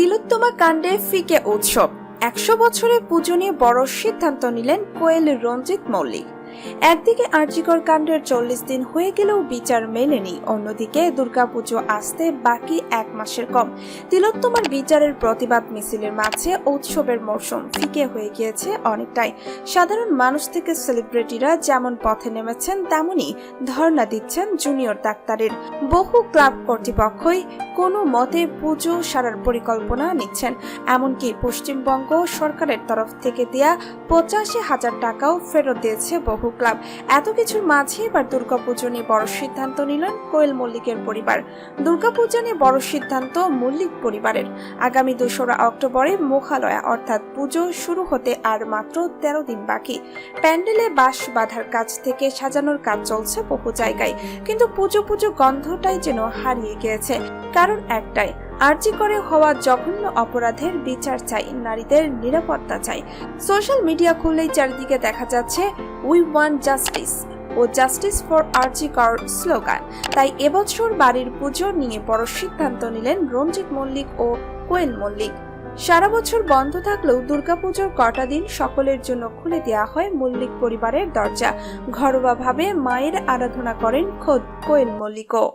তিলোত্তমা কাণ্ডে ফিকে উৎসব। একশো বছরে পুজো নিয়ে বড় সিদ্ধান্ত নিলেন কোয়েল রঞ্জিত মল্লিক। একদিকে আর্জিকর কাণ্ডের চল্লিশ দিন হয়ে গেলেও বিচার মেলেনি, অন্যদিকে দুর্গাপুজো আসতে বাকি এক মাসের কম। তিলোত্তমার বিচারের প্রতিবাদ মিছিলের মাঝে উৎসবের মৌসুম ফিকে হয়ে গিয়েছে অনেকটাই। সাধারণ মানুষ থেকে সেলিব্রিটিরা যেমন পথে নেমেছেন, তেমনি ধর্ণা দিচ্ছেন জুনিয়র ডাক্তারের। বহু ক্লাব কর্তৃপক্ষই কোনো মতে পুজো সারার পরিকল্পনা নিচ্ছেন। এমনকি পশ্চিমবঙ্গ সরকারের তরফ থেকে দেয়া পঁচাশি হাজার টাকাও ফেরত দিয়েছে বহু ক্লাব। এত কিছুর মাঝে এবার দুর্গাপুজো নিয়ে বড় সিদ্ধান্ত নিলেন কোয়েল মল্লিকের পরিবার। দুর্গাপূজা নিয়ে বড় সিদ্ধান্ত মল্লিক পরিবারের। আগামী দোসরা অক্টোবরে মুখালয়া, অর্থাৎ পুজো শুরু হতে আর মাত্র তেরো দিন বাকি। প্যান্ডেলে বাঁশ বাঁধার কাজ থেকে সাজানোর কাজ চলছে বহু জায়গায়। কিন্তু পুজো পুজো গন্ধটাই যেন হারিয়ে গিয়েছে। কারণ একটাই আর্জি করে হওয়া জঘন্য অপরাধের বিচার চাই, নারীদের নিরাপত্তা চাই। সোশ্যাল মিডিয়া খুললেই চারিদিকে দেখা যাচ্ছে we want justice O justice for RG Kar slogan. তাই এবছর বাড়ির পুজো নিয়ে বড় সিদ্ধান্ত নিলেন রঞ্জিত মল্লিক ও কোয়েল মল্লিক। সারা বছর বন্ধ থাকলেও দুর্গাপুজোর কটা দিন সকলের জন্য খুলে দেওয়া হয় মল্লিক পরিবারের দরজা। ঘরোয়াভাবে মায়ের আরাধনা করেন খোদ কোয়েল মল্লিকও।